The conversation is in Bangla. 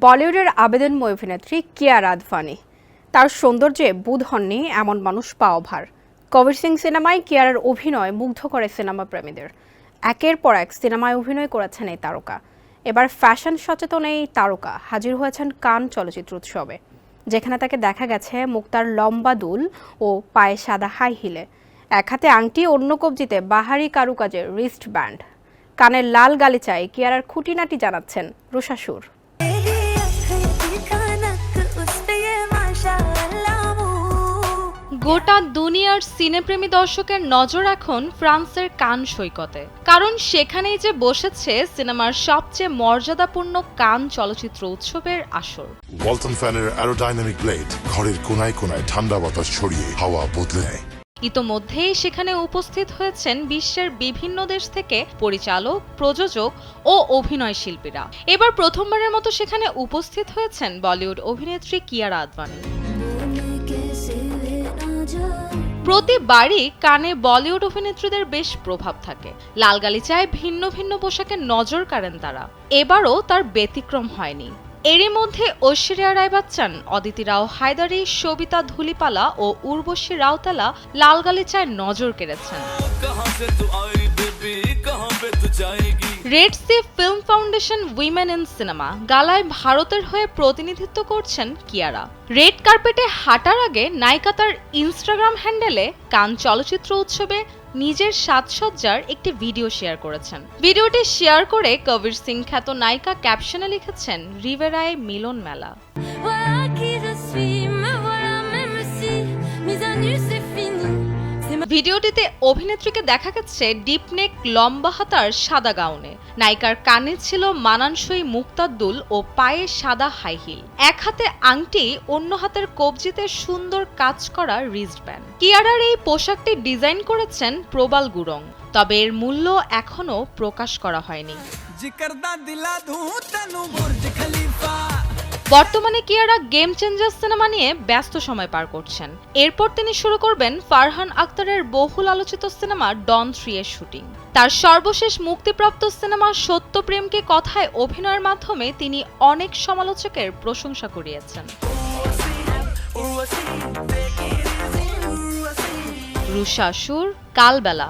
বলিউডের আবেদনময় অভিনেত্রী কিয়ারা আদভানি তার সৌন্দর্যে বুধ হননি এমন মানুষ পাওয়া ভার। কবির সিং সিনেমায় কিয়ারার অভিনয় মুগ্ধ করে সিনেমা প্রেমীদের একের পর এক সিনেমায় অভিনয় করেছেন এই তারকা। এবার ফ্যাশন সচেতন এই তারকা হাজির হয়েছেন কান চলচ্চিত্র উৎসবে, যেখানে তাকে দেখা গেছে মুক্তার লম্বা দুল ও পায়ে সাদা হাই হিলে, এক হাতে আংটি, অন্য কবজিতে বাহারি কারুকাজের রিস্ট ব্যান্ড। কানের লাল গালিচায় কিয়ারার খুঁটিনাটি জানাচ্ছেন রুষাসুর গোটা দুনিয়ার সিনেপ্রেমী দর্শকের নজর এখন ফ্রান্সের কান সৈকতে। কারণ সেখানেই যে বসেছে সিনেমার সবচেয়ে মর্যাদাপূর্ণ কান চলচ্চিত্র উৎসবের আসর। ওয়ালটন ফ্যানের অ্যারোডাইনামিক ব্লেড ঘরের কোনায় কোনায় ঠান্ডা বাতাস ছড়িয়ে হাওয়া বদলে নেয়। ইতোমধ্যেই সেখানে উপস্থিত হয়েছেন বিশ্বের বিভিন্ন দেশ থেকে পরিচালক প্রযোজক ও অভিনয় শিল্পীরা। এবার প্রথমবারের মতো সেখানে উপস্থিত হয়েছেন বলিউড অভিনেত্রী কিয়ারা আদবানি প্রতিবারই কানে বলিউড অভিনেত্রীদের বেশ প্রভাব থাকে। লাল গালিচায় ভিন্ন ভিন্ন পোশাকে নজর কাড়েন তারা। এবারও তার ব্যতিক্রম হয়নি। এরই মধ্যে ঐশ্বরিয়া রায় বচ্চন, অদিতি রাও হায়দারি, সবিতা ধুলিপালা ও উর্বশী রাউতালা লাল গালিচায় নজর কেড়েছেন। Red Sea film foundation women in cinema গালায় ভারতের হয়ে প্রতিনিধিত্ব করছেন কিয়ারা। রেড কার্পেটে হাঁটার আগে নায়িকা তার ইনস্টাগ্রাম হ্যান্ডেলে কান চলচ্চিত্র উৎসবে নিজের সাজসজ্জার একটি ভিডিও শেয়ার করেছেন। ভিডিওটি শেয়ার করে কবির সিং খ্যাত নায়িকা ক্যাপশনে লিখেছেন, রিভেরায় মিলন মেলা ভিডিওটিতে অভিনেত্রীকে দেখা গেছে ডিপনেক লম্বা হাতার সাদা গাউনে। নায়িকার কানে ছিল মানানসই মুক্তাদ্দুল ও পায়ে সাদা হাই হিল। এক হাতে আংটি, অন্য হাতের কবজিতে সুন্দর কাজ করা রিস্টব্যান্ড কিয়ারার এই পোশাকটি ডিজাইন করেছেন প্রবাল গুরং, তবে এর মূল্য এখনও প্রকাশ করা হয়নি। দিলা ধু বুর্জ খলিফা। বর্তমানে কিয়ারা গেম চেঞ্জার সিনেমা নিয়ে ব্যস্ত সময় পার করছেন। এরপর তিনি শুরু করবেন ফারহান আক্তারের বহুল আলোচিত সিনেমা ডন থ্রি এর শুটিং। তার সর্বশেষ মুক্তিপ্রাপ্ত সিনেমা সত্যপ্রেমকে কথায় অভিনয়ের মাধ্যমে তিনি অনেক সমালোচকের প্রশংসা কুড়িয়েছেন রুষা সুর, কালবেলা।